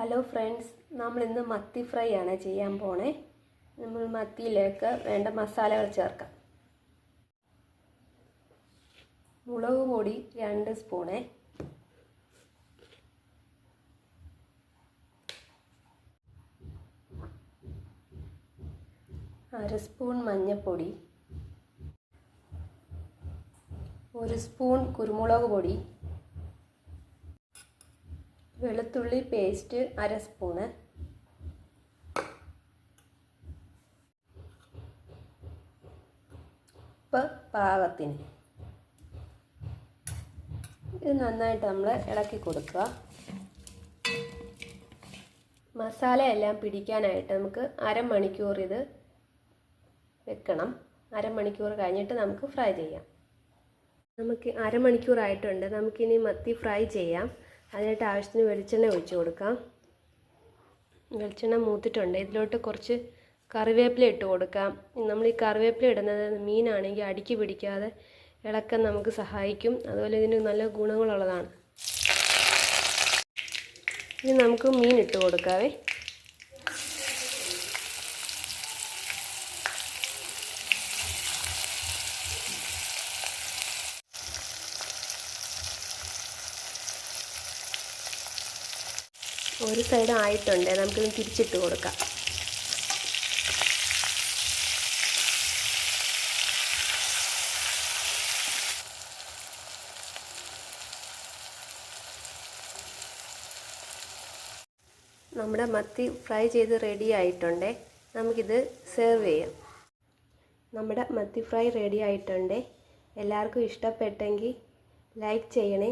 Hello friends നമ്മൾ ഇന്ന് മത്തി ഫ്രൈ ആണ് ചെയ്യാൻ പോണേ. നമ്മൾ മത്തിയിലേക്ക് വേണ്ട മസാലകൾ ചേർക്കാം. മുളക് പൊടി രണ്ട് സ്പൂണേ. അര സ്പൂൺ മഞ്ഞൾപ്പൊടി ഒരു സ്പൂൺ കുരുമുളക് പൊടി. വെളുത്തുള്ളി പേസ്റ്റ് അര സ്പൂണ്. ഉപ്പ് പാകത്തിന്. ഇത് നന്നായിട്ട് നമ്മൾ ഇളക്കി കൊടുക്കുക. മസാലയെല്ലാം പിടിക്കാനായിട്ട് നമുക്ക് അരമണിക്കൂർ ഇത് വെക്കണം. അരമണിക്കൂർ കഴിഞ്ഞിട്ട് നമുക്ക് ഫ്രൈ ചെയ്യാം. നമുക്ക് അരമണിക്കൂറായിട്ടുണ്ട്. നമുക്കിനി മത്തി ഫ്രൈ ചെയ്യാം. അതിനായിട്ട് ആവശ്യത്തിന് വെളിച്ചെണ്ണ ഒഴിച്ചു കൊടുക്കാം. വെളിച്ചെണ്ണ മൂത്തിട്ടുണ്ട്. ഇതിലോട്ട് കുറച്ച് കറിവേപ്പില ഇട്ട് കൊടുക്കാം. നമ്മൾ ഈ കറിവേപ്പില ഇടുന്നത് മീനാണെങ്കിൽ അടിക്ക് പിടിക്കാതെ ഇളക്കാൻ നമുക്ക് സഹായിക്കും. അതുപോലെ ഇതിന് നല്ല ഗുണങ്ങളുള്ളതാണ്. ഇനി നമുക്ക് മീൻ ഇട്ട് കൊടുക്കാവേ. ഒരു സൈഡ് ആയിട്ടുണ്ട്. നമുക്കിത് തിരിച്ചിട്ട് കൊടുക്കാം. നമ്മുടെ മത്തി ഫ്രൈ ചെയ്ത് റെഡി ആയിട്ടുണ്ട്. നമുക്കിത് സെർവ് ചെയ്യാം. നമ്മുടെ മത്തി ഫ്രൈ റെഡി ആയിട്ടുണ്ട്. എല്ലാവർക്കും ഇഷ്ടപ്പെട്ടെങ്കിൽ ലൈക്ക് ചെയ്യണേ.